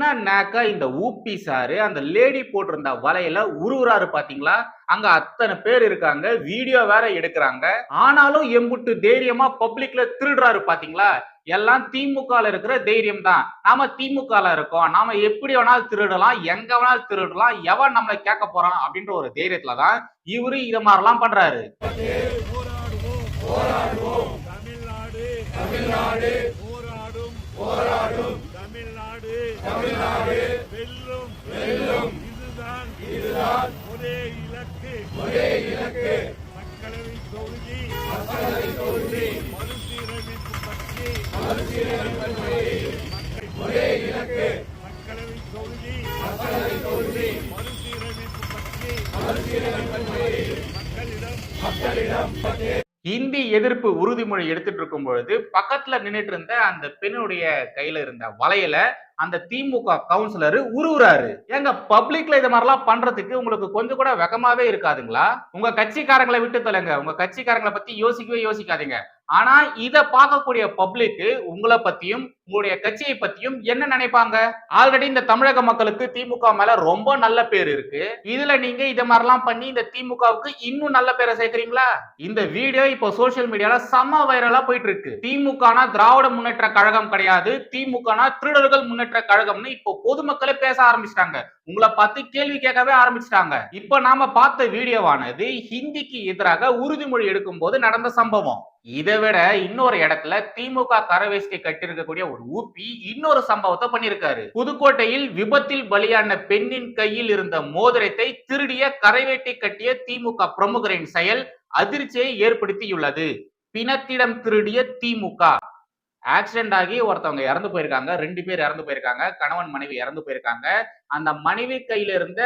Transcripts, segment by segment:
என்னன்னாக்கா இந்த ஊப்பி சாரு அந்த லேடி போட்டிருந்த வலையில உருவுறாரு பாத்தீங்களா? அங்க அத்தனை பேர் இருக்காங்க வீடியோ வேற எடுக்கிறாங்க. ஆனாலும் எம்புட்டு தைரியமா பப்ளிக்ல திருடுறாரு பாத்தீங்களா? எல்லாம் திமுகல இருக்கிற தைரியம் தான் நாம திமுகல இருக்கோம். நாம எப்படி வேணாலும் திருடலாம் எங்க வேணாலும் திருடலாம் எவன் நம்மளை கேட்க போறான் அப்படின்ற ஒரு தைரியத்துல தான் இவரு இத மாதிரிலாம் பண்றாரு. தமிழ்நாடு தமிழ்நாடு போராடும் போராடும். தமிழ்நாடு. வெல்லும் வெல்லும். இதுதான் இதுதான் ஒரே இலக்கு. ஒரே இலக்கு. மக்களவை தொகுதி. மக்களவை தொகுதி. மறுசீரமைப்பு பற்றி. மறுசீரமைப்பு பற்றி. ஒரே இலக்கு. மக்களவை தொகுதி. மக்களவை தொகுதி. மறுசீரமைப்பு பற்றி. மறுசீரமைப்பு பற்றி. மக்களிடம் மக்களிடம் இந்தி எதிர்ப்பு உறுதிமொழி எடுத்துட்டு இருக்கும் பொழுது பக்கத்துல நின்றுட்டு இருந்த அந்த பெண்ணுடைய கையில இருந்த வலையில அந்த திமுக கவுன்சிலர் உருவுறாரு. ஏங்க பப்ளிக்ல இது மாதிரிலாம் பண்றதுக்கு உங்களுக்கு கொஞ்சம் கூட வெக்கமாவே இருக்காதுங்களா? உங்க கட்சிக்காரங்களை விட்டு தொலைங்க. உங்க கட்சிக்காரங்களை பத்தி யோசிக்கவே யோசிக்காதீங்க. ஆனா இதை பார்க்கக்கூடிய பப்ளிக் உங்களை பத்தியும் உங்களுடைய கட்சியை பத்தியும் என்ன நினைப்பாங்க? ஆல்ரெடி இந்த தமிழக மக்களுக்கு திமுக மேல ரொம்ப நல்ல பேர் இருக்கு. இதுல நீங்க இதை மாதிரிலாம் பண்ணி இந்த திமுகவுக்கு இன்னும் நல்ல பேரை சேர்க்கறீங்களா? இந்த வீடியோ இப்போ சோசியல் மீடியால சம வைரலா போயிட்டு இருக்கு திமுகனா திராவிட முன்னேற்ற கழகம் கிடையாது. திமுகனா திருடர்கள் முன்னேற்ற கழகம்னு இப்போ பொதுமக்களே பேச ஆரம்பிச்சிட்டாங்க. உங்களை பார்த்து கேள்வி கேட்கவே ஆரம்பிச்சிட்டாங்க. இப்போ நாம பார்த்த வீடியோவானது ஹிந்திக்கு எதிராக உறுதிமொழி எடுக்கும் போது நடந்த சம்பவம். இதை விட இன்னொரு இடத்துல திமுக கரவேஸ்கை கட்டியிருக்கக்கூடிய ஒரு ஊப்பி இன்னொரு சம்பவத்தை பண்ணியிருக்காரு. புதுக்கோட்டையில் விபத்தில் பலியான பெண்ணின் கையில் இருந்த மோதிரத்தை திருடிய கரைவேட்டி கட்டிய திமுக பிரமுகரின் செயல் அதிர்ச்சியை ஏற்படுத்தியுள்ளது. பிணத்திடம் திருடிய திமுக. ஆக்சிடென்ட் ஆகி ஒருத்தவங்க இறந்து போயிருக்காங்க. ரெண்டு பேர் இறந்து போயிருக்காங்க. கணவன் மனைவி இறந்து போயிருக்காங்க. அந்த மனைவி கையில இருந்த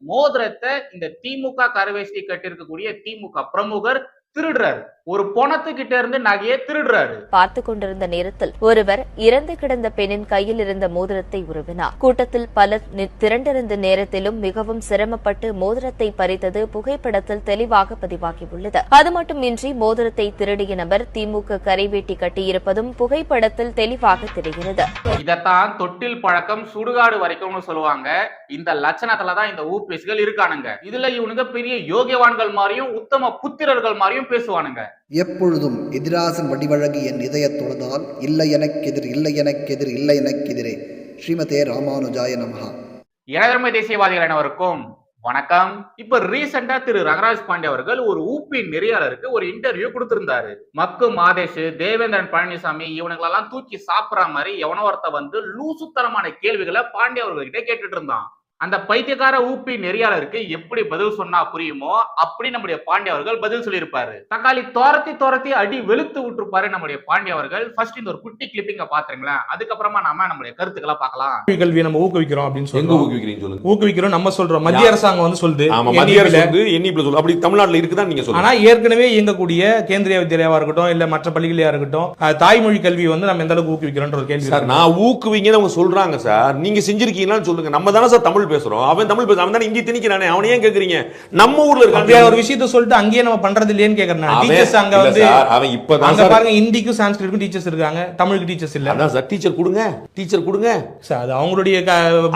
மோதிரத்தை இந்த திமுக கரவேஷ்டி கட்டியிருக்கக்கூடிய திமுக பிரமுகர் திருடுறாரு. ஒரு பொணத்துக்கிட்ட இருந்து நகையை திருடுறாரு. பார்த்து கொண்டிருந்த நேரத்தில் ஒருவர் இறந்து கிடந்த பெண்ணின் கையில் இருந்த மோதிரத்தை உருவினார். கூட்டத்தில் பலர் திரண்டிருந்த நேரத்திலும் மிகவும் சிரமப்பட்டு மோதிரத்தை பறித்தது புகைப்படத்தில் தெளிவாக பதிவாகியுள்ளது. அது மட்டுமின்றி மோதிரத்தை திருடிய நபர் திமுக கரைவேட்டி கட்டியிருப்பதும் புகைப்படத்தில் தெளிவாக தெரிகிறது. இதத்தான் தொட்டில் பழக்கம் சுடுகாடு வரைக்கும்னு சொல்லுவாங்க. இந்த லட்சணத்துல தான் இந்த ஊபிஎஸ்கள் இருக்கானுங்க. இதுல இவனுங்க பெரிய யோகியவான்கள் மாதிரியும் உத்தம புத்திரர்கள் மாதிரியும் பேசுவானுங்க. எப்பொழுதும் எதிராசன் வடிவழகு என் இதயத் தொழுதால் இல்லை எனக்கெதிர் இல்லை எனக்கெதிர் இல்லை எனக்கெதிரே. ஸ்ரீமதே ராமானுஜாய நமஹா. இளதர்மை தேசியவாதிகள் அனைவருக்கும் வணக்கம். இப்ப ரீசெண்டா திரு ரங்கராஜ் பாண்டே அவர்கள் ஒரு ஊப்பி நெறியாளருக்கு ஒரு இன்டர்வியூ கொடுத்திருந்தாரு. மக்கு மாதேஷ் தேவேந்திரன் பழனிசாமி இவனுங்களெல்லாம் தூக்கி சாப்பிடுற மாதிரி எவனோ ஒருத்த வந்து லூசுத்தனமான கேள்விகளை பாண்டே அவர்கள்கிட்ட கேட்டுட்டு இருந்தான். அந்த பைத்தியக்கார ஊப்பி நெறியாளருக்கு எப்படி பதில் சொன்னா புரியுமோ அப்படி நம்முடைய பாண்டிய அவர்கள் பதில் சொல்லியிருப்பாரு. தக்காளி துரத்தி துரத்தி அடி வெளுத்து விட்டுருப்பாரு நம்முடைய பாண்டிய அவர்கள். ஃபர்ஸ்ட் இந்த ஒரு குட்டி கிளிப்பிங்க பாத்துருங்களேன். அதுக்கப்புறமா நாம நம்முடைய கருத்துக்களை பார்க்கலாம். கல்வி கல்வியை நம்ம ஊக்குவிக்கிறோம் அப்படின்னு எங்க சொல்றோம் ஊக்குவிக்கிறீங்க சொல்லுங்க. ஊக்குவிக்கிறோம் நம்ம சொல்றோம். மத்திய அரசாங்கம் வந்து சொல்லுது. மத்திய அரசு. வந்து எண்ணிப்புல சொல்லு அப்படி தமிழ்நாட்டுல இருக்குதா நீங்க ஆனா சொல்லுங்க ஏற்கனவே இயங்கக்கூடிய கேந்திரிய வித்யாலயாவா இருக்கட்டும் இல்ல மற்ற பள்ளிகளா இருக்கட்டும் தாய்மொழி கல்வி வந்து நம்ம எந்த அளவுக்கு ஊக்குவிக்கிறோன்ற ஒரு கேள்வி சார். நான் ஊக்குவிங்கன்னு அவங்க சொல்றாங்க சார். நீங்க செஞ்சிருக்கீங்களான்னு சொல்லுங்க. நம்ம தானே சார் தமிழ் பேசுறோம். அவன் தமிழ் பேச அவன் தானே இந்தி திணிக்கிறானே. அவனை ஏன் கேக்குறீங்க? நம்ம ஊர்ல இருக்கான் ஒரு விஷயத்த சொல்லிட்டு அங்கேயே நம்ம பண்றது இல்லையேன்னு கேக்குறேன் அவன் டீச்சர்ஸ் அங்க இல்ல வந்து சார், அவன் இப்பதான் அங்க சார் பாருங்க ஹிந்திக்கும் சான்ஸ்கிரிட்க்கும் டீச்சர்ஸ் இருக்காங்க. தமிழுக்கு டீச்சர்ஸ் இல்ல. அதான் சார் டீச்சர் கொடுங்க. டீச்சர் கொடுங்க. சார் அது அவங்களுடைய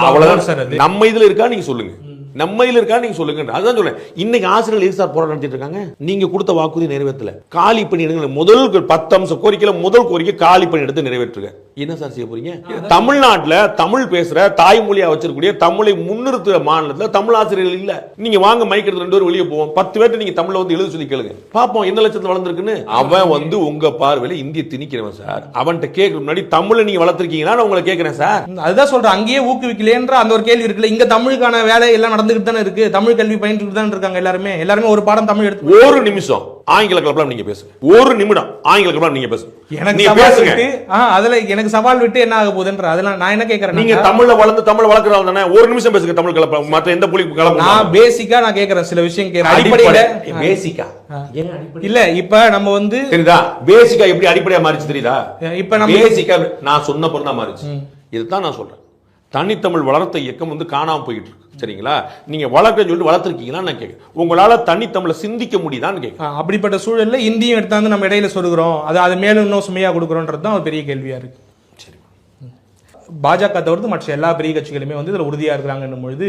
அவ்வளவுதான். சார் அது. நம்ம இதுல இருக்கா நீங்க சொல்லுங்க. நம்ம இதுல இருக்கா நீங்க சொல்லுங்க அதான் சொல்றேன். இன்னைக்கு ஆசிரியர்கள் எது சார் போராட்டம் நடத்திட்டு இருக்காங்க? நீங்க கொடுத்த வாக்குறுதி நிறைவேற்றல. காலி பணியிடங்கள் முதல் பத்து அம்சம் கோரிக்கையில முதல் கோரிக்கை காலி பணியிடத்தை நிறைவேற்றுங்க. என்ன சார் செய்ய போறீங்க? தமிழ்நாட்டுல தமிழ் பேசுற தாய்மொழியா வச்சிருக்கக்கூடிய தமிழை முன்னிறுத்துற மாநிலத்துல தமிழ் ஆசிரியர்கள் இல்ல. நீங்க வாங்க மைக் எடுத்து ரெண்டு பேரும் வெளியே போவோம். பத்து பேர்ட்ட நீங்க தமிழ்ல வந்து எழுத சொல்லி கேளுங்க. பாப்போம் என்ன லட்சத்துல வளர்ந்துருக்குன்னு? அவன் வந்து உங்க பார்வையில இந்திய திணிக்கிறவன் சார். அவன்கிட்ட கேட்கற முன்னாடி தமிழை நீங்க வளர்த்திருக்கீங்கன்னா நான் உங்களை கேட்கிறேன் சார். அதுதான் சொல்றேன். அங்கேயே ஊக்குவிக்கலன்ற அந்த ஒரு கேள்வி இருக்குல்ல. இங்க தமிழுக்கான வேலை எல்லாம் நடந்துகிட்டு தானே இருக்கு. தமிழ் கல்வி பயின்று தானே இருக்காங்க எல்லாருமே. எல்லாருமே ஒரு பாடம் தமிழ் எடுத்து ஒரு நிமிஷம். ஆங்கில கலப்படம் நீங்க பேசுங்க. ஒரு நிமிடம் ஆங்கில கலப்படம் நீங்க பேசுங்க. எனக்கு நீங்க பேசுங்க. அதுல எனக்கு சவால் விட்டு என்ன ஆக போகுதுன்ற அதெல்லாம் நான் என்ன கேக்குறேன் நீங்க தமிழ்ல வளர்ந்து தமிழ் வளர்க்கறவங்க தானே ஒரு நிமிஷம் பேசுங்க தமிழ் கலப்படம் மத்த எந்த புலி நான் கலப்படம் பேசிக்கா நான் கேக்குறேன் சில விஷயம் கேக்குறேன். அடிப்படையில பேசிக்கா இல்ல இப்ப நம்ம வந்து தெரியுதா? பேசிக்கா எப்படி அடிப்படையா மாறிச்சு தெரியுதா? இப்ப நம்ம பேசிக்கா நான் சொன்ன தான் மாறிச்சு. இதுதான் நான் சொல்றேன். தனித்தமிழ் வளர்த்த இயக்கம் வந்து காணாம போயிட்டு இருக்கு. சரிங்களா? நீங்க வளர்க்கன்னு சொல்லிட்டு வளர்த்துருக்கீங்களான்னு நான் கேட்கிறேன் உங்களால தனித்தமிழை சிந்திக்க முடியுதான்னு கேட்கிறேன் அப்படிப்பட்ட சூழல்ல இந்தியும் எடுத்தாந்து நம்ம இடையில சொல்லுகிறோம். அது அது மேலும் இன்னும் சுமையா கொடுக்குறோன்றது தான் ஒரு பெரிய கேள்வியா இருக்கு. பாஜக தவிர்த்து மற்ற எல்லா பெரிய கட்சிகளுமே வந்து இதுல உறுதியா இருக்கிறாங்கன்னும் பொழுது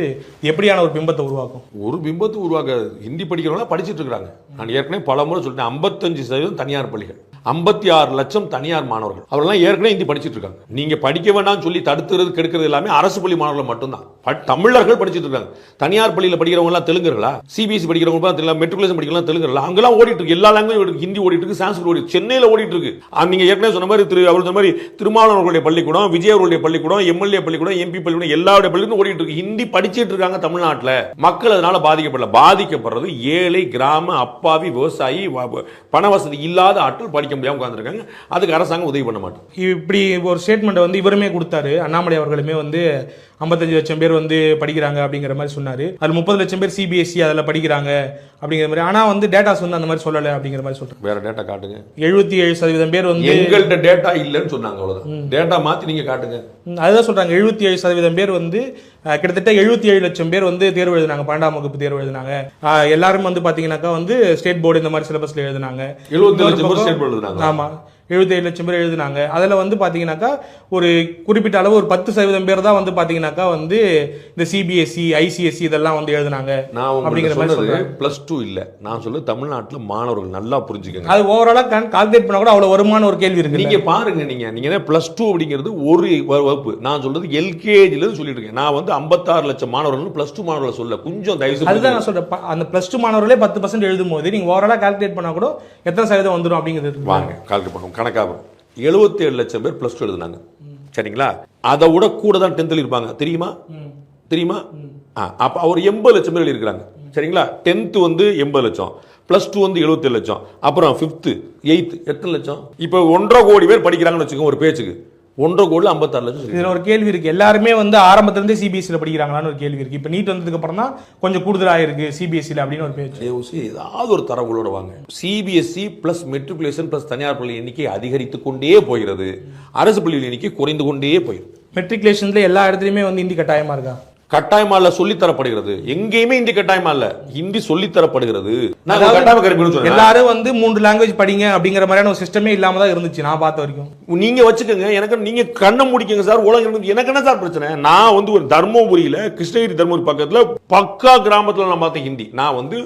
எப்படியான ஒரு பிம்பத்தை உருவாக்கும்? ஒரு பிம்பத்தை உருவாக்க ஹிந்தி படிக்கிறவங்க படிச்சிட்டு இருக்காங்க நான் ஏற்கனவே பல முறை சொல்லிட்டேன் ஐம்பத்தஞ்சு சதவீதம் தனியார் பள்ளிகள். ஐம்பத்தி ஆறு லட்சம் தனியார் மாணவர்கள். அவர்கள்லாம் ஏற்கனவே ஹிந்தி படிச்சிட்டு இருக்காங்க. நீங்க படிக்க வேண்டாம்னு சொல்லி தடுத்துறது கெடுக்கிறது எல்லாமே அரசு பள்ளி மாணவர்கள் மட்டும்தான். பட் தமிழர்கள் படிச்சிட்டு இருக்காங்க. தனியார் பள்ளியில் படிக்கிறவங்க எல்லாம் தெலுங்குகளா சிபிஎஸ்சி படிக்கிறவங்க தெரியல மெட்ரிகுலேஷன் படிக்கலாம் தெலுங்குகளா? அங்கெல்லாம் ஓடிட்டு இருக்கு. எல்லா லாங்குவேஜ் ஹிந்தி ஓடிட்டு இருக்கு சான்ஸ்கிரிட் ஓடிட்டு சென்னையில் ஓடிட்டு இருக்கு. நீங்க ஏற்கனவே சொன்ன மாதிரி திரு அவர் சொன்ன மாதிரி திருமாவளவர்களுடைய பள்ளிக்கூடம் விஜய் அவர்களுடைய பள்ளிக்கூடம் எம்எல்ஏ பள்ளிக்கூடம் எம்பி பள்ளிக்கூடம் எல்லாருடைய பள்ளிக்கூடம் ஓடிட்டு இருக்கு. ஹிந்தி படிச்சிட்டு இருக்காங்க தமிழ்நாட்டில். மக்கள் அதனால பாதிக்கப்படல. பாதிக்கப்படுறது ஏழை கிராம அப்பாவி விவசாயி பண வசதி இல்லாத ஆட்கள் படிக்க முடியாமல் உட்காந்துருக்காங்க அதுக்கு அரசாங்கம் உதவி பண்ண மாட்டோம். இப்படி ஒரு ஸ்டேட்மெண்ட்டை வந்து இவருமே கொடுத்தாரு. அண்ணாமலை அவர்களுமே வந்து 55 லட்சம் பேர் வந்து படிக்கிறாங்க அப்படிங்கிற மாதிரி சொன்னாரு. அது முப்பது லட்சம் பேர் சிபிஎஸ்சி அதில் படிக்கிறாங்க அப்படிங்கிற மாதிரி. ஆனா வந்து டேட்டாஸ் வந்து அந்த மாதிரி சொல்லலை அப்படிங்கிற மாதிரி சொல்றாங்க. வேற டேட்டா காட்டுங்க. எழுபத்தி ஏழு சதவீதம் பேர் வந்து எங்கள்கிட்ட டேட்டா இல்லைன்னு சொன்னாங்க அவ்வளவுதான். டேட்டா மாத்தி நீங்க காட்டுங்க. அதுதான் சொல்றாங்க. எழுபத்தி ஏழு சதவீதம் பேர் வந்து கிட்டத்தட்ட எழுபத்தி ஏழு லட்சம் பேர் வந்து தேர்வு எழுதினாங்க. பன்னெண்டாம் வகுப்பு தேர்வு எழுதினாங்க. எல்லாரும் வந்து பாத்தீங்கன்னாக்கா வந்து ஸ்டேட் போர்டு இந்த மாதிரி சிலபஸ்ல எழுதினாங்க. எழுபத்தி லட்சம் பேர் ஸ்டேட் போர்டு எழுதினாங்க. ஆமா. எழுபத்தேழு லட்சம் பேர் எழுதினாங்க. அதுல வந்து பாத்தீங்கன்னாக்கா ஒரு குறிப்பிட்ட அளவு ஒரு பத்து சதவீதம் பேர் தான் வந்து பாத்தீங்கன்னாக்கா வந்து இந்த சிபிஎஸ்சி ஐசிஎஸ்சி இதெல்லாம் வந்து எழுதினாங்க நான் அப்படிங்கிற மாதிரி பிளஸ் டூ இல்ல. நான் சொல்ல தமிழ்நாட்டுல மாணவர்கள் நல்லா புரிஞ்சுக்கங்க. அது ஓவராலா கால்குலேட் பண்ணா கூட அவ்வளவு வருமான ஒரு கேள்வி இருக்கு நீங்க பாருங்க நீங்க. நீங்க பிளஸ் டூ அப்படிங்கிறது ஒரு வகுப்பு. நான் சொல்றது எல்கேஜில இருந்து சொல்லிட்டு இருக்கேன். நான் வந்து 56 லட்சம் மாணவர்கள் பிளஸ் டூ மாணவர்களை சொல்ல. கொஞ்சம் தயவு அதுதான் நான் சொல்றேன். ப- அந்த பிளஸ் டூ மாணவர்களே பத்து பர்சன்ட் எழுதும் போது நீங்க ஓவராலா கால்குலேட் பண்ணா கூட எத்தனை சதவீதம் வந்துடும் அப்படிங்கிறது. வாங்க கால்குலேட் பண்ணுவோம் கணக்காக எழுபத்தி ஏழு லட்சம் பேர் ப்ளஸ் டூ எழுதுனாங்க. சரிங்களா? அதை விட கூட தான் டென்த்தில் இருப்பாங்க. தெரியுமா? தெரியுமா? ஆ அப்போ அவர் எண்பது லட்சம் பேர் எழுதியிருக்கிறாங்க. சரிங்களா? டென்த்து வந்து எண்பது லட்சம். ப்ளஸ் டூ வந்து எழுபத்தேழு லட்சம். அப்புறம் ஃபிஃப்த்து எயித்து எத்தனை லட்சம்? இப்போ ஒன்றரை கோடி பேர் படிக்கிறாங்கன்னு வச்சுக்கோங்க ஒரு பேச்சுக்கு. ஒன்றரை கோடியில் ஐம்பத்தாறு லட்சம். இதுல ஒரு கேள்வி இருக்கு. எல்லாருமே வந்து ஆரம்பத்துல இருந்தே சிபிஎஸ்சியில் படிக்கிறாங்களான்னு ஒரு கேள்வி இருக்கு. இப்போ நீட் வந்ததுக்கு அப்புறம் தான் கொஞ்சம் கூடுதலா இருக்கு சிபிஎஸ்சியில் அப்படின்னு ஒரு பேச்சு. செய்து ஏதாவது ஒரு தரவுகளோட வாங்க. சிபிஎஸ்சி பிளஸ் மெட்ரிகுலேஷன் பிளஸ் தனியார் பள்ளி எண்ணிக்கை அதிகரித்து கொண்டே போகிறது. அரசு பள்ளிகள் எண்ணிக்கை குறைந்து கொண்டே போயிருக்கு. மெட்ரிகுலேஷன்ல எல்லா இடத்துலயுமே வந்து ஹிந்தி கட்டாயமா இருக்கா? கட்டாயமா இல்ல சொல்லித் தரப்படுகிறது எங்கேயுமே ஹிந்தி கட்டாயமா இல்ல ஹிந்தி சொல்லித் தரப்படுகிறது நான் அதாவது கட்டாயமா கருப்பின்னு சொன்னேன் எல்லாரும் வந்து மூன்று லாங்குவேஜ் படிங்க அப்படிங்கிற மாதிரியான ஒரு சிஸ்டமே இல்லாம தான் இருந்துச்சு நான் பார்த்த வரைக்கும். நீங்க வச்சுக்கோங்க. எனக்கு நீங்க கண்ணை முடிக்கங்க சார். உலகம் எனக்கு- என்ன சார் பிரச்சனை? நான் வந்து ஒரு தர்மபுரியில கிருஷ்ணகிரி தர்மபுரி பக்கத்துல பக்கா கிராமத்துல நான் பார்த்தேன் ஹிந்தி. நான் வந்து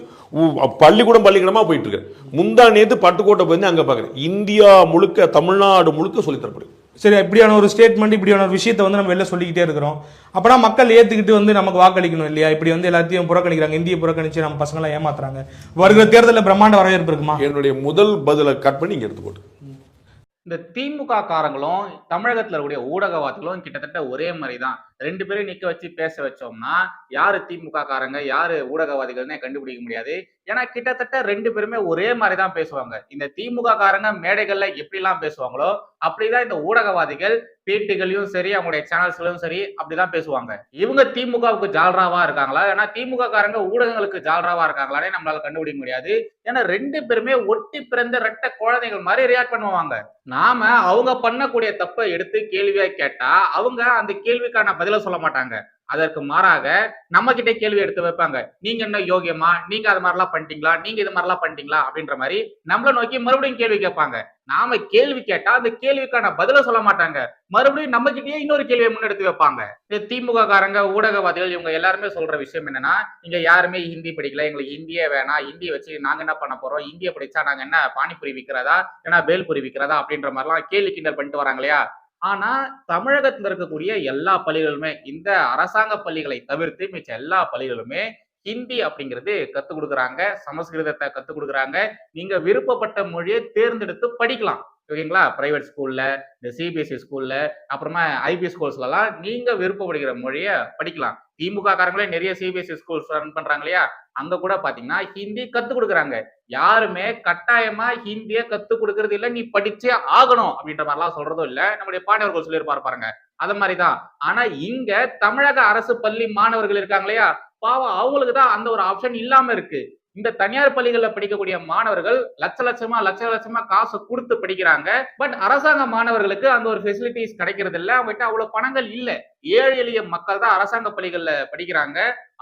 பள்ளிக்கூடம் பள்ளிக்கூடமா போயிட்டு இருக்கேன். முந்தா நேத்து பட்டுக்கோட்டை போய் அங்க பாக்குறேன் இந்தியா முழுக்க தமிழ்நாடு முழுக்க சொல்லித் தரப்படுது சரி இப்படியான ஒரு ஸ்டேட்மெண்ட் இப்படியான ஒரு விஷயத்தை வந்து நம்ம வெளில சொல்லிக்கிட்டே இருக்கிறோம். அப்பனா மக்கள் ஏத்துக்கிட்டு வந்து நமக்கு வாக்களிக்கணும் இல்லையா? இப்படி வந்து எல்லாத்தையும் புறக்கணிக்கிறாங்க. இந்திய புறக்கணிச்சு நம்ம பசங்க எல்லாம் ஏமாத்துறாங்க. வருகிற தேர்தலில் பிரம்மாண்ட வரவேற்பு இருக்குமா? என்னுடைய முதல் பதிலை கட் பண்ணி இங்க எடுத்து போட்டு இந்த திமுக காரங்களும் தமிழகத்துல இருக்கக்கூடிய ஊடகவாதிகளும் கிட்டத்தட்ட ஒரே மாதிரி தான் ரெண்டு பேரும் நிக்க வச்சு பேச வச்சோம்னா யாரு திமுக காரங்க யாரு ஊடகவாதிகள்னே கண்டுபிடிக்க முடியாது. ஏன்னா கிட்டத்தட்ட ரெண்டு பேருமே ஒரே மாதிரி தான் பேசுவாங்க. இந்த திமுக காரங்க மேடைகள்ல எப்படிலாம் பேசுவாங்களோ அப்படிதான் இந்த ஊடகவாதிகள் பீட்டுகளையும் சரி அவங்களுடைய சேனல்ஸ்களையும் சரி அப்படிதான் பேசுவாங்க. இவங்க திமுகவுக்கு ஜால்ராவா இருக்காங்களா? ஏன்னா திமுக காரங்க ஊடகங்களுக்கு ஜால்ராவா இருக்காங்களானே நம்மளால கண்டுபிடிக்க முடியாது. ஏன்னா ரெண்டு பேருமே ஒட்டி பிறந்த ரெட்ட குழந்தைகள் மாதிரி ரியாக்ட் பண்ணுவாங்க. நாம அவங்க பண்ணக்கூடிய தப்பை எடுத்து கேள்வியா கேட்டா அவங்க அந்த கேள்விக்கான பதில் சொல்ல மாட்டாங்க. அதற்கு மாறாக நம்ம கிட்ட கேள்வி எடுத்து வைப்பாங்க. நீங்க என்ன யோகியமா நீங்க அது மாதிரிலாம் பண்ணிட்டீங்களா? நீங்க இது மாதிரிலாம் பண்ணிட்டீங்களா? அப்படின்ற மாதிரி நம்மளை நோக்கி மறுபடியும் கேள்வி கேட்பாங்க. நாம கேள்வி கேட்டா அந்த கேள்விக்கான பதில சொல்ல மாட்டாங்க. மறுபடியும் நம்ம கிட்டேயே இன்னொரு கேள்வியை முன்னெடுத்து வைப்பாங்க. இந்த திமுக காரங்க ஊடகவாதிகள் இவங்க எல்லாருமே சொல்ற விஷயம் என்னன்னா இங்க யாருமே ஹிந்தி படிக்கல எங்களுக்கு ஹிந்தியே வேணாம் ஹிந்தி வச்சு நாங்க என்ன பண்ண போறோம்? ஹிந்தியை படிச்சா நாங்க என்ன பானிபுரி விற்கிறதா ஏன்னா பேல்புரி விற்கிறதா அப்படின்ற மாதிரிலாம் கேள்வி கிண்டல் பண்ணிட்டு வராங்க இல்லையா? ஆனா தமிழகத்துல இருக்கக்கூடிய எல்லா பள்ளிகளுமே இந்த அரசாங்க பள்ளிகளை தவிர்த்து மிச்ச எல்லா பள்ளிகளுமே ஹிந்தி அப்படிங்கிறது கத்துக் கொடுக்குறாங்க சமஸ்கிருதத்தை கத்துக் கொடுக்குறாங்க. நீங்க விருப்பப்பட்ட மொழியை தேர்ந்தெடுத்து படிக்கலாம். ஓகேங்களா? பிரைவேட் ஸ்கூல்ல இந்த சிபிஎஸ்சி ஸ்கூல்ல அப்புறமா ஐபி ஸ்கூல்ஸ்லாம் நீங்க விருப்பப்படுகிற மொழியை படிக்கலாம். திமுக காரங்களே நிறைய சிபிஎஸ்சி ஸ்கூல்ஸ் ரன் பண்றாங்க இல்லையா? அங்க கூட பாத்தீங்கன்னா ஹிந்தி கத்து கொடுக்குறாங்க. யாருமே கட்டாயமா ஹிந்திய கத்து கொடுக்கறது இல்ல நீ படிச்சே ஆகணும் அப்படின்ற மாதிரிலாம் சொல்றதும் இல்ல. நம்முடைய பாண்டியவர்கள் சொல்லியிருப்பாரு பாருங்க. அது மாதிரிதான். ஆனா இங்க தமிழக அரசு பள்ளி மாணவர்கள் இருக்காங்க இல்லையா? பாவம் அவங்களுக்கு தான் அந்த ஒரு ஆப்ஷன் இல்லாம இருக்கு. இந்த தனியார் பள்ளிகளில் படிக்கக்கூடிய மாணவர்கள் லட்ச லட்சமா லட்ச லட்சமா காசு கொடுத்து படிக்கிறாங்க. பட் அரசாங்க மாணவர்களுக்கு அந்த ஒரு ஃபெசிலிட்டிஸ் கிடைக்கிறது இல்லை. அவங்ககிட்ட அவ்வளவு பணங்கள் இல்லை. ஏழை எளிய மக்கள் தான் அரசாங்க பள்ளிகளில் படிக்கிறாங்க.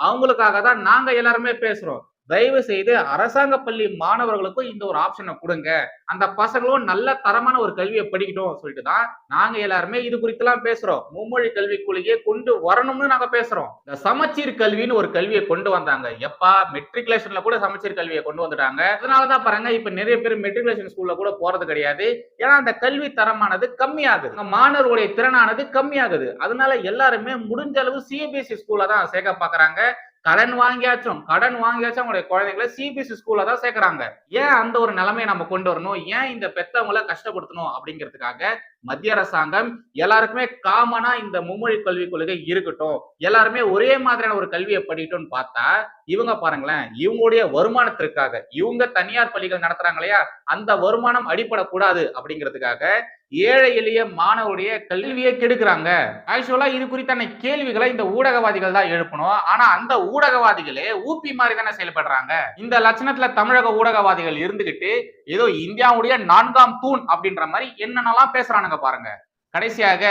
அவங்களுக்காக தான் நாங்க எல்லாருமே பேசுறோம். தயவு செய்து அரசாங்க பள்ளி மாணவர்களுக்கும் இந்த ஒரு ஆப்ஷனை கொடுங்க. அந்த பசங்களும் நல்ல தரமான ஒரு கல்வியை படிக்கட்டும் சொல்லிட்டு தான் நாங்க எல்லாருமே இது குறித்தெல்லாம் பேசுறோம். மும்மொழி கல்வி கொள்கையை கொண்டு வரணும்னு நாங்க பேசுறோம். இந்த சமச்சீர் கல்வின்னு ஒரு கல்வியை கொண்டு வந்தாங்க. எப்பா மெட்ரிகுலேஷன்ல கூட சமச்சீர் கல்வியை கொண்டு வந்துட்டாங்க. அதனாலதான் பாருங்க இப்ப நிறைய பேர் மெட்ரிகுலேஷன் ஸ்கூல்ல கூட போறது கிடையாது. ஏன்னா அந்த கல்வி தரமானது கம்மியாகுது. மாணவர்களுடைய திறனானது கம்மியாகுது. அதனால எல்லாருமே முடிஞ்ச அளவு சிபிஎஸ்சி ஸ்கூல்ல தான் சேர்க்க பாக்குறாங்க கடன் வாங்கியாச்சும் கடன் வாங்கியாச்சும் அவங்களுடைய குழந்தைங்களை சிபிஎஸ்சி ஸ்கூல்ல தான் சேர்க்கறாங்க. ஏன் அந்த ஒரு நிலைமையை நம்ம கொண்டு வரணும்? ஏன் இந்த பெத்தவங்களை கஷ்டப்படுத்தணும் அப்படிங்கிறதுக்காக மத்திய அரசாங்கம் எல்லாருக்குமே காமனா இந்த மும்மொழி கல்விக் கொள்கை இருக்கட்டும். எல்லாருமே ஒரே மாதிரியான ஒரு கல்வியை படிக்கட்டும்னு பார்த்தா இவங்க பாருங்களேன் இவங்களுடைய வருமானத்திற்காக இவங்க தனியார் பள்ளிகள் நடத்துறாங்க இல்லையா? அந்த வருமானம் அடிபடக்கூடாது அப்படிங்கிறதுக்காக ஏழை எளிய மாணவருடைய கல்வியை கெடுக்கிறாங்க. ஆக்சுவலா இது குறித்தான கேள்விகளை இந்த ஊடகவாதிகள் தான் எழுப்பணும். ஆனா அந்த ஊடகவாதிகளே ஊப்பி மாதிரி தானே செயல்படுறாங்க. இந்த லட்சணத்துல தமிழக ஊடகவாதிகள் இருந்துகிட்டு ஏதோ இந்தியாவுடைய நான்காம் தூண் அப்படின்ற மாதிரி என்னென்னலாம் பேசுறானுங்க பாருங்க. கடைசியாக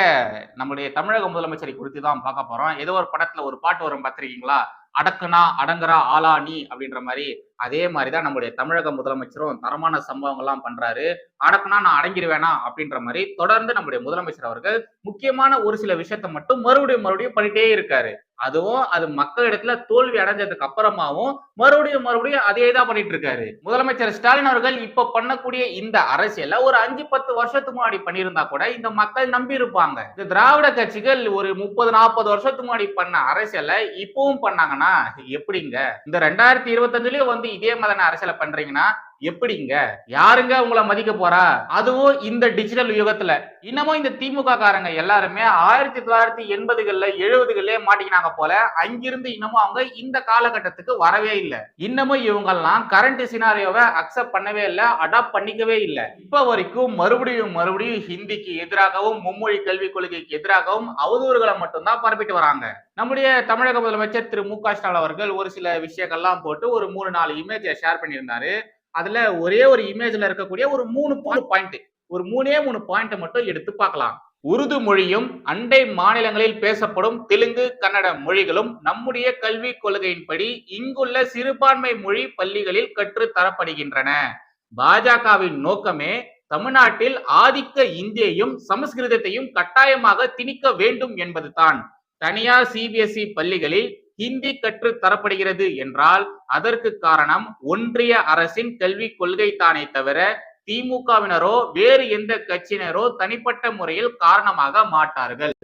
நம்முடைய தமிழக முதலமைச்சரை குறித்து தான் பார்க்க போறோம். ஏதோ ஒரு படத்துல ஒரு பாட்டு வரும் பார்த்துருக்கீங்களா? அடக்குனா அடங்குறா ஆளா நீ அப்படின்ற மாதிரி அதே மாதிரிதான் நம்முடைய தமிழக முதலமைச்சரும் தரமான சம்பவங்கள்லாம் பண்றாரு. அடக்குனா நான் அடங்கிடுவேனா அப்படின்ற மாதிரி தொடர்ந்து நம்முடைய முதலமைச்சர் அவர்கள் முக்கியமான ஒரு சில விஷயத்த மட்டும் மறுபடியும் மறுபடியும் பண்ணிட்டே இருக்காரு. அதுவும் அது மக்களிடத்துல தோல்வி அடைஞ்சதுக்கு அப்புறமாவும் மறுபடியும் மறுபடியும் அதே தான் பண்ணிட்டு இருக்காரு. முதலமைச்சர் ஸ்டாலின் அவர்கள் இப்ப பண்ணக்கூடிய இந்த அரசியல ஒரு அஞ்சு பத்து வருஷத்துக்கு முன்னாடி பண்ணியிருந்தா கூட இந்த மக்கள் நம்பி இருப்பாங்க. இந்த திராவிட கட்சிகள் ஒரு முப்பது நாற்பது வருஷத்துக்கு முன்னாடி பண்ண அரசியலை இப்பவும் பண்ணாங்கன்னா எப்படிங்க? இந்த ரெண்டாயிரத்தி இருபத்தஞ்சுலயும் வந்து இதே மாதிரியான அரசியலை பண்றீங்கன்னா எப்படிங்க? யாருங்க உங்களை மதிக்க போறா? அதுவும் இந்த டிஜிட்டல் யுகத்துல. இன்னமும் இந்த திமுக காரங்க எல்லாருமே ஆயிரத்தி தொள்ளாயிரத்தி எண்பதுகள்ல எழுபதுகள்லயே மாட்டிக்கினாங்க போல அங்கிருந்து இன்னமும் அவங்க இந்த காலகட்டத்துக்கு வரவே இல்லை. இன்னமும் இவங்கெல்லாம் கரண்ட் சினாரியோவை அக்செப்ட் பண்ணவே இல்லை அடாப்ட் பண்ணிக்கவே இல்லை. இப்ப வரைக்கும் மறுபடியும் மறுபடியும் ஹிந்திக்கு எதிராகவும் மும்மொழி கல்விக் கொள்கைக்கு எதிராகவும் அவதூறுகளை மட்டும்தான் பரப்பிட்டு வராங்க. நம்முடைய தமிழக முதலமைச்சர் திரு மு க ஸ்டாலின் அவர்கள் ஒரு சில விஷயங்கள்லாம் போட்டு ஒரு மூணு நாலு இமேஜை ஷேர் பண்ணியிருந்தாரு. அதுல ஒரே ஒரு இமேஜ்ல இருக்கக்கூடிய ஒரு மூணு பாயிண்ட் ஒரு மூணே மூணு பாயிண்ட் மட்டும் எடுத்து பார்க்கலாம். உருது மொழியும் அண்டை மாநிலங்களில் பேசப்படும் தெலுங்கு கன்னட மொழிகளும் நம்முடைய கல்விக் கொள்கையின்படி இங்குள்ள சிறுபான்மை மொழி பள்ளிகளில் கற்றுத் தரப்படுகின்றன. பாஜகவின் நோக்கமே தமிழ்நாட்டில் ஆதிக்க இந்தியையும் சமஸ்கிருதத்தையும் கட்டாயமாக திணிக்க வேண்டும் என்பதுதான். தனியார் சிபிஎஸ்இ பள்ளிகளில் ஹிந்தி கற்று தரப்படுகிறது என்றால் அதற்கு காரணம் ஒன்றிய அரசின் கல்விக் கொள்கை தானே தவிர திமுகவினரோ வேறு எந்த கட்சியினரோ தனிப்பட்ட முறையில் காரணமாக மாட்டார்கள்.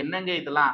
என்னங்க இதெல்லாம்?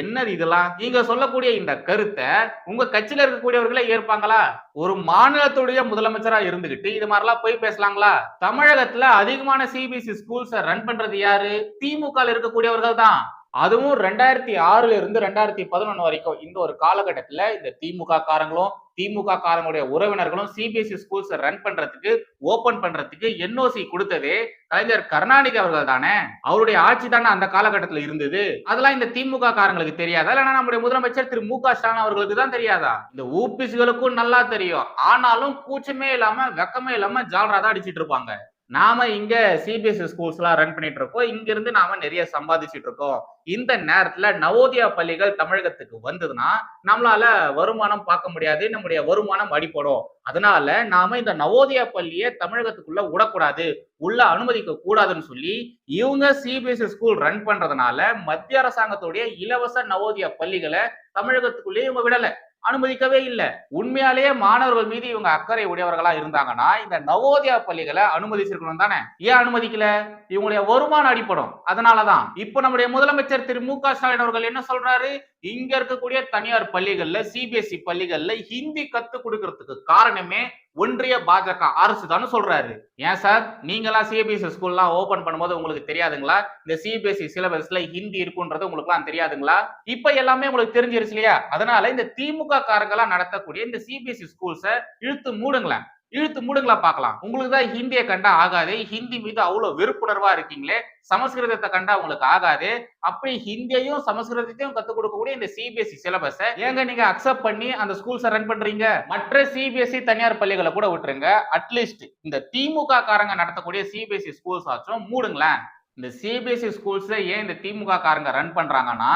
என்னது இதெல்லாம்? நீங்க சொல்லக்கூடிய இந்த கருத்தை உங்க கட்சியில இருக்கக்கூடியவர்களே ஏற்பாங்களா? ஒரு மாநிலத்துடைய முதலமைச்சரா இருந்துகிட்டு இது மாதிரிலாம் போய் பேசலாங்களா? தமிழகத்துல அதிகமான சிபிஎஸ்இ ஸ்கூல்ஸை ரன் பண்றது யாரு? திமுக இருக்கக்கூடியவர்கள் தான் அதுவும் ரெண்டாயிரத்தி ஆறுல இருந்து ரெண்டாயிரத்தி பதினொன்னு வரைக்கும் இந்த ஒரு காலகட்டத்துல இந்த திமுக காரங்களும் திமுக காரங்களுடைய உறவினர்களும் சிபிஎஸ்இ ஸ்கூல்ஸ் ரன் பண்றதுக்கு ஓபன் பண்றதுக்கு என்ஓசி கொடுத்ததே கலைஞர் கருணாநிதி அவர்கள் தானே? அவருடைய ஆட்சி தானே அந்த காலகட்டத்துல இருந்தது? அதெல்லாம் இந்த திமுக காரங்களுக்கு தெரியாதா? இல்லைன்னா நம்முடைய முதலமைச்சர் திரு மு க ஸ்டாலின் அவர்களுக்கு தான் தெரியாதா? இந்த ஊபிஸ்களுக்கும் நல்லா தெரியும். ஆனாலும் கூச்சமே இல்லாம வெக்கமே இல்லாம ஜாலரா தான் அடிச்சிட்டு இருப்பாங்க. நாம இங்க சிபிஎஸ்சி ஸ்கூல்ஸ்லாம் ரன் பண்ணிட்டு இருக்கோம். இங்கிருந்து நாம நிறைய சம்பாதிச்சிட்டு இருக்கோம். இந்த நேரத்துல நவோதயா பள்ளிகள் தமிழகத்துக்கு வந்ததுன்னா நம்மளால வருமானம் பார்க்க முடியாது நம்முடைய வருமானம் அடிப்படும் அதனால நாம இந்த நவோதயா பள்ளியை தமிழகத்துக்குள்ள விடக்கூடாது உள்ள அனுமதிக்க கூடாதுன்னு சொல்லி இவங்க சிபிஎஸ்சி ஸ்கூல் ரன் பண்றதுனால மத்திய அரசாங்கத்துடைய இலவச நவோதயா பள்ளிகளை தமிழகத்துக்குள்ளேயே இவங்க விடலை. அனுமதிக்கவே இல்லை. உண்மையாலேயே மாணவர்கள் மீது இவங்க அக்கறை உடையவர்களா இருந்தாங்கன்னா இந்த நவோதயா பள்ளிகளை அனுமதிச்சிருக்கணும் தானே? ஏன் அனுமதிக்கல? இவங்களுடைய வருமானம் அடிப்படும். அதனாலதான். இப்ப நம்முடைய முதலமைச்சர் திரு மு க ஸ்டாலின் அவர்கள் என்ன சொல்றாரு? இங்க இருக்கக்கூடிய தனியார் பள்ளிகள்ல சிபிஎஸ்இ பள்ளிகள்ல ஹிந்தி கத்து கொடுக்கறதுக்கு காரணமே ஒன்றிய பாஜக அரசு தான் சொல்றாரு. ஏன் சார்? நீங்களாம் சிபிஎஸ்இ ஸ்கூல்லாம் ஓபன் பண்ணும்போது உங்களுக்கு தெரியாதுங்களா? இந்த சிபிஎஸ்இ சிலபஸ்ல ஹிந்தி இருக்குன்றது உங்களுக்கு எல்லாம் தெரியாதுங்களா? இப்ப எல்லாமே உங்களுக்கு தெரிஞ்சிருச்சு இல்லையா? அதனால இந்த திமுக காரங்களா நடத்தக்கூடிய இந்த சிபிஎஸ்இ ஸ்கூல்ஸை இழுத்து மூடுங்களேன். இழுத்து மூடுங்களா பார்க்கலாம். உங்களுக்கு தான் ஹிந்தியை கண்டா ஆகாது. ஹிந்தி மீது அவ்வளவு வெறுப்புணர்வா இருக்கீங்களே. சமஸ்கிருதத்தை கண்டா உங்களுக்கு ஆகாது. அப்படி ஹிந்தியையும் சமஸ்கிருதத்தையும் கத்துக் கொடுக்கக்கூடிய இந்த சிபிஎஸ்சி சிலபஸை ஏங்க நீங்க அக்செப்ட் பண்ணி அந்த ஸ்கூல்ஸை ரன் பண்றீங்க? மற்ற சிபிஎஸ்சி தனியார் பள்ளிகளை கூட விட்டுருங்க. அட்லீஸ்ட் இந்த திமுக காரங்க நடத்தக்கூடிய சிபிஎஸ்சி ஸ்கூல்ஸ் ஆச்சும் மூடுங்களேன். இந்த சிபிஎஸ்சி ஸ்கூல்ஸ்ல ஏன் இந்த திமுக காரங்க ரன் பண்றாங்கன்னா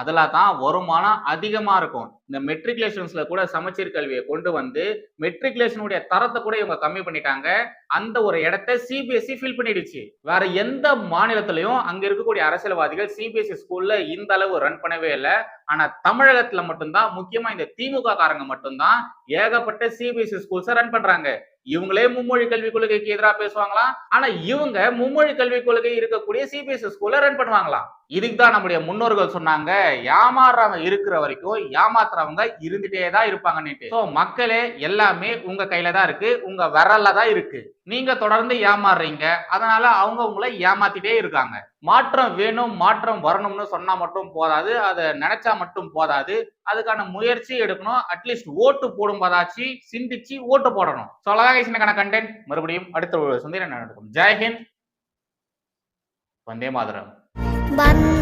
அதுல தான் வருமானம் அதிகமா இருக்கும். இந்த மெட்ரிகுலேஷன்ஸ்ல கூட சமச்சீர் கல்வியை கொண்டு வந்து மெட்ரிகுலேஷனுடைய தரத்தை கூட இவங்க கம்மி பண்ணிட்டாங்க. அந்த ஒரு இடத்த சிபிஎஸ்சி ஃபில் பண்ணிடுச்சு. வேற எந்த மாநிலத்திலையும் அங்க இருக்கக்கூடிய அரசியல்வாதிகள் சிபிஎஸ்சி ஸ்கூல்ல இந்த அளவு ரன் பண்ணவே இல்லை. ஆனா தமிழகத்துல மட்டும்தான் முக்கியமா இந்த திமுக காரங்க மட்டும்தான் ஏகப்பட்ட சிபிஎஸ்சி ஸ்கூல்ஸை ரன் பண்றாங்க. இவங்களே மும்மொழி கல்விக் கொள்கைக்கு எதிராக பேசுவாங்களாம். ஆனா இவங்க மும்மொழி கல்விக் கொள்கை இருக்கக்கூடிய சிபிஎஸ்சி ஸ்கூல்ல ரன் பண்ணுவாங்களாம். இதுக்கு தான் நம்முடைய முன்னோர்கள் சொன்னாங்க ஏமாறாம இருக்கிற வரைக்கும் ஏமாத்துறவங்க இருந்துட்டே தான் இருப்பாங்கன்னு மக்களே எல்லாமே உங்க கையில தான் இருக்கு. உங்க விரல்ல தான் இருக்கு. நீங்க தொடர்ந்து ஏமாறுறீங்க. அதனால அவங்க உங்களை ஏமாத்திட்டே இருக்காங்க. மாற்றம் வேணும் மாற்றம் வரணும்னு சொன்னா மட்டும் போதாது. அதை நினைச்சா மட்டும் போதாது. அதுக்கான முயற்சி எடுக்கணும். அட்லீஸ்ட் ஓட்டு போடும் போதாச்சு சிந்திச்சு ஓட்டு போடணும். ஸோ அழகாக கண்டென்ட் மறுபடியும் அடுத்த ஒரு நடக்கும் ஜெய்ஹிந்த் வந்தே மாதரம். வந்த